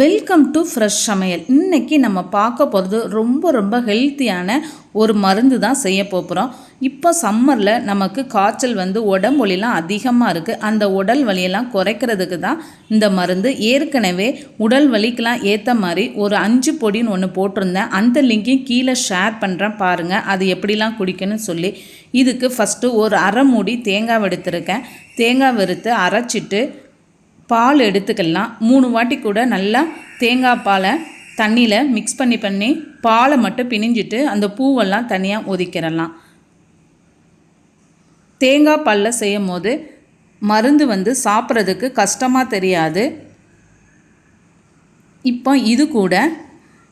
Welcome to fresh சமையல். இன்றைக்கி நம்ம பார்க்க போகிறது ரொம்ப ரொம்ப ஹெல்த்தியான ஒரு மருந்து தான் செய்ய போகிறோம் இப்போ சம்மரில் நமக்கு காய்ச்சல் வந்து உடம்பொலிலாம் அதிகமாக இருக்குது அந்த உடல் வலியெல்லாம் குறைக்கிறதுக்கு தான் இந்த மருந்து. ஏற்கனவே உடல் வலிக்கெலாம் ஏற்ற மாதிரி ஒரு அஞ்சு பொடின்னு ஒன்று போட்டிருந்தேன். அந்த லிங்கையும் கீழே ஷேர் பண்ணுறேன் பாருங்கள் அது எப்படிலாம் குடிக்கணும்னு சொல்லி. இதுக்கு ஃபஸ்ட்டு ஒரு அரை மூடி தேங்காய் எடுத்திருக்கேன் தேங்காய் வறுத்து அரைச்சிட்டு பால் எடுத்துக்கலாம். மூணு வாட்டி கூட நல்லா தேங்காய் பாலை தண்ணியில் மிக்ஸ் பண்ணி பண்ணி பாலை மட்டும் பிணிஞ்சிட்டு அந்த பூவெல்லாம் தனியாக ஒதுக்கிடலாம். தேங்காய் பாலில் செய்யும் போது மருந்து வந்து சாப்பிட்றதுக்கு கஷ்டமாக தெரியாது. இப்போ இது கூட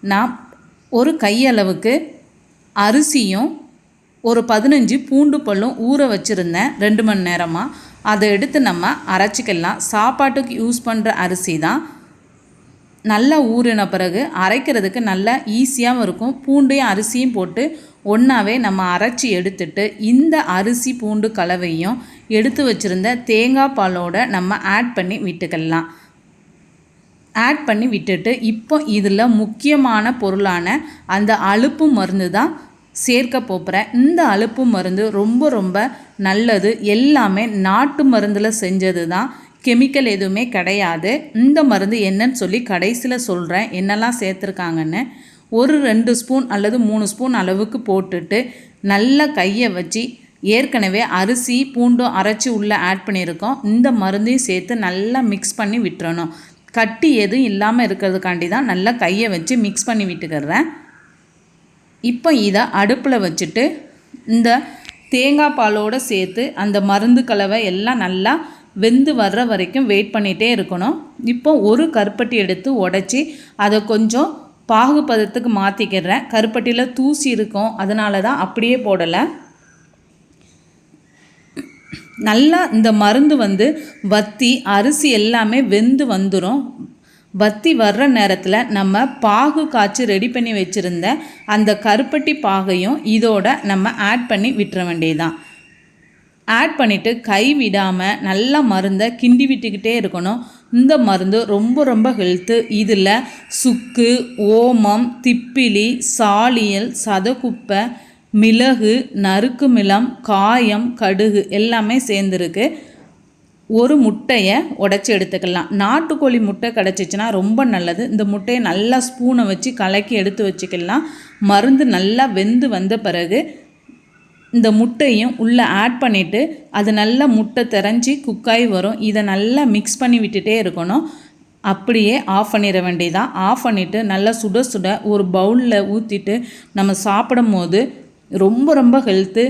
நான் ஒரு கையளவுக்கு அரிசியும் ஒரு பதினஞ்சு பூண்டு பல்லும் ஊற வச்சுருந்தேன். ரெண்டு மணி நேரமாக அதை எடுத்து நம்ம அரைச்சிக்கலாம். சாப்பாட்டுக்கு யூஸ் பண்ணுற அரிசி தான். நல்லா ஊறின பிறகு அரைக்கிறதுக்கு நல்லா ஈஸியாகவும் இருக்கும். பூண்டையும் அரிசியும் போட்டு ஒன்றாவே நம்ம அரைச்சி எடுத்துட்டு இந்த அரிசி பூண்டு கலவையும் எடுத்து வச்சுருந்த தேங்காய் பாலோட நம்ம ஆட் பண்ணி விட்டுக்கலாம். ஆட் பண்ணி விட்டுட்டு இப்போ இதில் முக்கியமான பொருளான அந்த அழுப்பு மருந்து தான் சேர்க்க போகிறேன் இந்த அலுப்பு மருந்து ரொம்ப ரொம்ப நல்லது. எல்லாமே நாட்டு மருந்தில் செஞ்சது தான் கெமிக்கல் எதுவுமே கிடையாது. இந்த மருந்து என்னன்னு சொல்லி கடைசியில் சொல்கிறேன் என்னெல்லாம் சேர்த்துருக்காங்கன்னு. ஒரு ரெண்டு ஸ்பூன் அல்லது மூணு ஸ்பூன் அளவுக்கு போட்டுட்டு நல்லா கையை வச்சு ஏற்கனவே அரிசி பூண்டும் அரைச்சி உள்ளே ஆட் பண்ணியிருக்கோம். இந்த மருந்தையும் சேர்த்து நல்லா மிக்ஸ் பண்ணி விட்டுறணும். கட்டி எதுவும் இல்லாமல் இருக்கிறதுக்காண்டி தான் நல்லா கையை வச்சு மிக்ஸ் பண்ணி விட்டுக்கிறேன். இப்போ இதை அடுப்பில் வச்சுட்டு இந்த தேங்காய் பாலோடு சேர்த்து அந்த மருந்து கலவை எல்லாம் நல்லா வெந்து வர்ற வரைக்கும் வெயிட் பண்ணிகிட்டே இருக்கணும். இப்போ ஒரு கருப்பட்டி எடுத்து உடச்சி அதை கொஞ்சம் பாகுபதத்துக்கு மாற்றிக்கிறேன் கருப்பட்டியில் தூசி இருக்கும். அதனால தான் அப்படியே போடலை. நல்லா இந்த மருந்து வந்து வத்தி அரிசி எல்லாமே வெந்து வந்துடும் வத்தி வர்ற நேரத்தில் நம்ம பாகு காய்ச்சி ரெடி பண்ணி வச்சுருந்த அந்த கருப்பட்டி பாகையும் இதோட நம்ம ஆட் பண்ணி விட்டுற வேண்டியதுதான். ஆட் பண்ணிவிட்டு கை விடாமல் நல்லா மருந்தை கிண்டி விட்டுக்கிட்டே இருக்கணும். இந்த மருந்து ரொம்ப ரொம்ப ஹெல்த்து இதில் சுக்கு ஓமம் திப்பிலி சாலியல் சதகுப்பை மிளகு நறுக்கு மிளம் காயம் கடுகு எல்லாமே சேர்ந்துருக்கு. ஒரு முட்டையை உடச்சி எடுத்துக்கலாம். நாட்டுக்கோழி முட்டை கிடச்சிச்சின்னா ரொம்ப நல்லது. இந்த முட்டையை நல்லா ஸ்பூனை வச்சு கலக்கி எடுத்து வச்சுக்கலாம். மருந்து நல்லா வெந்து வந்த பிறகு இந்த முட்டையும் உள்ளே ஆட் பண்ணிவிட்டு அது நல்லா முட்டை திறஞ்சி குக்காய் வரும். இதை நல்லா மிக்ஸ் பண்ணி விட்டுட்டே இருக்கணும். அப்படியே ஆஃப் பண்ணிட வேண்டியதான் ஆஃப் பண்ணிவிட்டு நல்லா சுட சுட ஒரு பவுலில் ஊற்றிட்டு நம்ம சாப்பிடும் போது ரொம்ப ரொம்ப ஹெல்த்து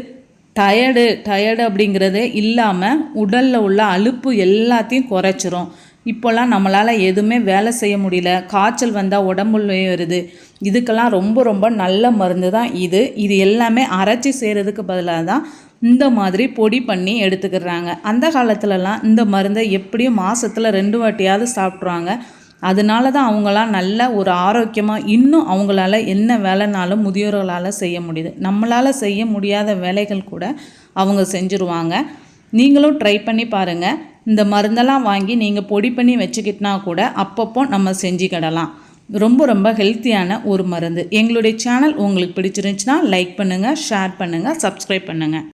டயர்டு டயர்டு அப்படிங்கிறதே இல்லாமல் உடலில் உள்ள அலுப்பு எல்லாத்தையும் குறைச்சிரும். இப்போல்லாம் நம்மளால் எதுவுமே வேலை செய்ய முடியல. காய்ச்சல் வந்தால் உடம்புலையும் வருது. இதுக்கெல்லாம் ரொம்ப ரொம்ப நல்ல மருந்து தான் இது. இது எல்லாமே அரைச்சி செய்கிறதுக்கு பதிலாக தான் இந்த மாதிரி பொடி பண்ணி எடுத்துக்கிறாங்க. அந்த காலத்துலலாம் இந்த மருந்தை எப்படியும் மாதத்தில் ரெண்டு வாட்டியாவது சாப்பிட்ருவாங்க அதனால தான் அவங்களாம் நல்ல ஒரு ஆரோக்கியமாக இன்னும் அவங்களால என்ன வேலைனாலும் முதியோர்களால் செய்ய முடியுது. நம்மளால் செய்ய முடியாத வேலைகள் கூட அவங்க செஞ்சுருவாங்க. நீங்களும் ட்ரை பண்ணி பாருங்கள் இந்த மருந்தெல்லாம் வாங்கி நீங்கள் பொடி பண்ணி வச்சுக்கிட்டனா கூட அப்பப்போ நம்ம செஞ்சுக்கிடலாம் ரொம்ப ரொம்ப ஹெல்த்தியான ஒரு மருந்து. எங்களுடைய சேனல் உங்களுக்கு பிடிச்சிருந்துச்சுன்னா லைக் பண்ணுங்கள் ஷேர் பண்ணுங்கள் சப்ஸ்கிரைப் பண்ணுங்கள்